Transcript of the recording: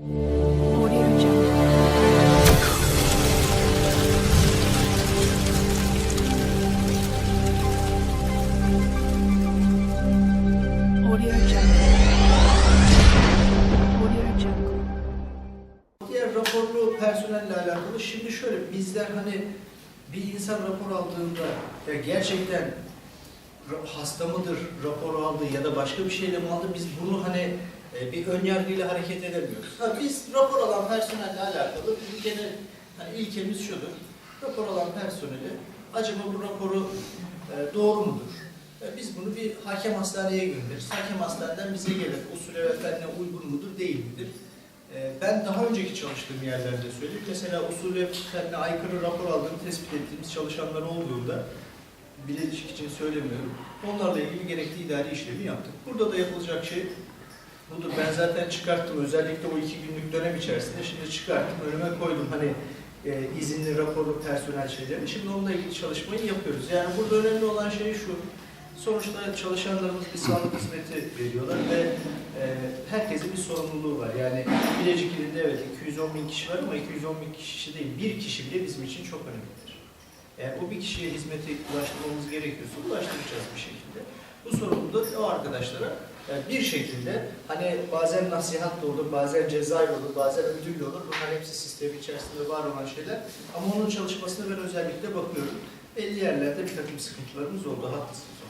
Diğer raporlu personelle alakalı. Şimdi şöyle bizler hani bir insan rapor aldığında ya gerçekten hasta mıdır raporu aldı ya da başka bir şeyle mi aldı? Biz bunu hani e, bir ön yargıyla hareket edemiyoruz. Ha, biz rapor alan personelle alakalı bizim genel hani ilkemiz şudur. Rapor alan personeli acaba bu raporu e, doğru mudur? E, Biz bunu bir hakem hastaneye göndeririz. Hakem hastaneden bize gelir. Usule ve fenne uygun mudur, değil midir? Ee, Ben daha önceki çalıştığım yerlerde söyleyeyim. Mesela usulü fenne aykırı rapor aldığım, tespit ettiğimiz çalışanlar olduğunda bileşik için söylemiyorum. Onlarla ilgili gerekli idari işlemi yaptık. Burada da yapılacak şey budur. Ben zaten çıkarttım. Özellikle o iki günlük dönem içerisinde şimdi çıkarttım. Önüme koydum hani e, izinli raporlu personel şeylerini. Şimdi onunla ilgili çalışmayı yapıyoruz. Yani burada önemli olan şey şu. Sonuçta çalışanlarımız bir sağlık hizmeti veriyorlar ve e, herkesin bir sorumluluğu var. Yani Bilecik ilinde evet 210 bin kişi var ama 210 bin kişi değil, bir kişi bile bizim için çok önemlidir. Yani bu bir kişiye hizmeti ulaştırmamız gerekiyorsa ulaştıracağız bir şekilde. Bu sorumluluk o arkadaşlara bir şekilde hani bazen nasihat da olur, bazen ceza olur, bazen ödül olur. Bunlar hepsi sistem içerisinde var olan şeyler. Ama onun çalışmasına ben özellikle bakıyorum. Belli yerlerde bir takım sıkıntılarımız oldu, haklısınız.